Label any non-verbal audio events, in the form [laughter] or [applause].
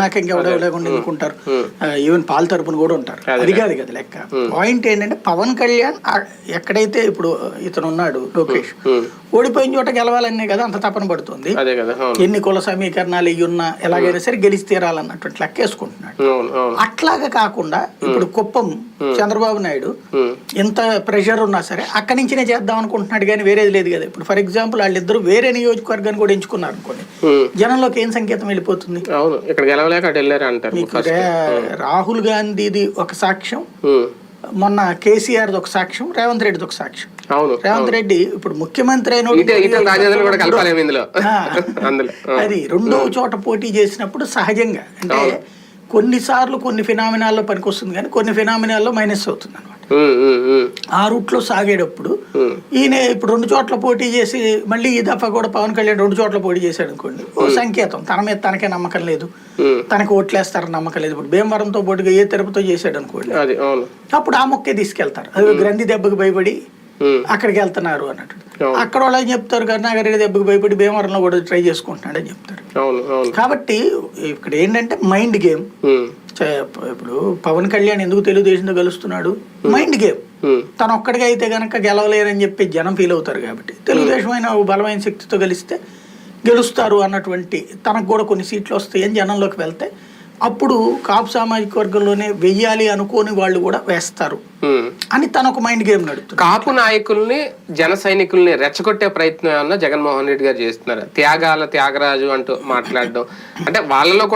నాకు ఇంకెవడో లేకుండా even Paul తరపున కూడా ఉంటారు. అది. కాదు కదా లెక్క. పాయింట్ ఏంటంటే పవన్ కళ్యాణ్ ఎక్కడైతే ఇప్పుడు ఇతను ఉన్నాడు లోకేష్ ఓడిపోయిన చోట గెలవాలనే కదా అంత తపన పడుతుంది. ఎన్ని కుల సమీకరణాలు ఇవి ఉన్నా ఎలాగైనా సరే గెలిచి తీరాలన్నటువంటి లెక్కేసుకుంటున్నాడు అవును అవును. అట్లాగా కాకుండా ఇప్పుడు కుప్పం చంద్రబాబు నాయుడు ఎంత ప్రెషర్ ఉన్నా సరే అక్కడి నుంచినే చేద్దాం అనుకుంటున్నాడు కానీ వేరేది లేదు కదా. ఇప్పుడు ఫర్ ఎగ్జాంపుల్ వాళ్ళిద్దరు వేరే నియోజకవర్గాన్ని కూడా ఎంచుకున్నారు అనుకోండి జనంలోకి ఏం సంకేతం వెళ్ళిపోతుంది? ఇక్కడ గెలవలేక అటు వెళ్ళారు అంటారు రాహుల్ గాంధీది ఒక సాక్ష్యం మొన్న కేసీఆర్ ఒక సాక్ష్యం రేవంత్ రెడ్డిది ఒక సాక్ష్యం. అవును రేవంత్ రెడ్డి ఇప్పుడు ముఖ్యమంత్రి అయిన. [laughs] అది రెండో చోట పోటీ చేసినప్పుడు సహజంగా. అంటే కొన్నిసార్లు కొన్ని ఫినామినాల్లో పనికొస్తుంది కానీ కొన్ని ఫినామినాల్లో మైనస్ అవుతుంది అనమాట ఆ రూట్లో సాగేటప్పుడు. ఈయన ఇప్పుడు రెండు చోట్ల పోటీ చేసి మళ్ళీ ఈ దఫా కూడా పవన్ కళ్యాణ్ రెండు చోట్ల పోటీ చేశాడు అనుకోండి. ఓ సంకేతం. తన మీద తనకే నమ్మకం లేదు. తనకి ఓట్లేస్తారని నమ్మకం లేదు. ఇప్పుడు భీమవరంతో పోటీగా ఏ తిరుపతితో చేశాడు అనుకోండి. అప్పుడు ఆ మొక్కే తీసుకెళ్తారు. అది గ్రంథి దెబ్బకి భయపడి అక్కడికి వెళ్తున్నారు అన్నట్టు. అక్కడ వాళ్ళు ఏం చెప్తారు? కరుణాకరెడ్డి దెబ్బకి భయపడి భీమవరంలో కూడా ట్రై చేసుకుంటున్నాడు అని చెప్తారు కాబట్టి ఇక్కడ ఏంటంటే మైండ్ గేమ్. ఇప్పుడు పవన్ కళ్యాణ్ ఎందుకు తెలుగుదేశంతో కలుస్తున్నాడు మైండ్ గేమ్ ఉమ్, తను ఒక్కడిగా అయితే కనుక గెలవలేరని చెప్పి జనం ఫీల్ అవుతారు కాబట్టి. తెలుగుదేశం అయిన ఓ బలమైన శక్తితో కలిస్తే గెలుస్తారు అన్నటువంటి తనకు కూడా కొన్ని సీట్లు వస్తాయని జనంలోకి వెళ్తే అప్పుడు కాపు సామాజిక వర్గంలోనే వెయ్యాలి అనుకోని వాళ్ళు కూడా వేస్తారు. అని తన ఒక మైండ్ గేమ్ నడుపుతుంది. కాపు నాయకుల్ని జన సైనికుల్ని రెచ్చగొట్టే ప్రయత్నం ఏమన్నా జగన్మోహన్ రెడ్డి గారు చేస్తున్నారు? త్యాగాల త్యాగరాజు అంటూ మాట్లాడడం. అంటే వాళ్ళలో కూడా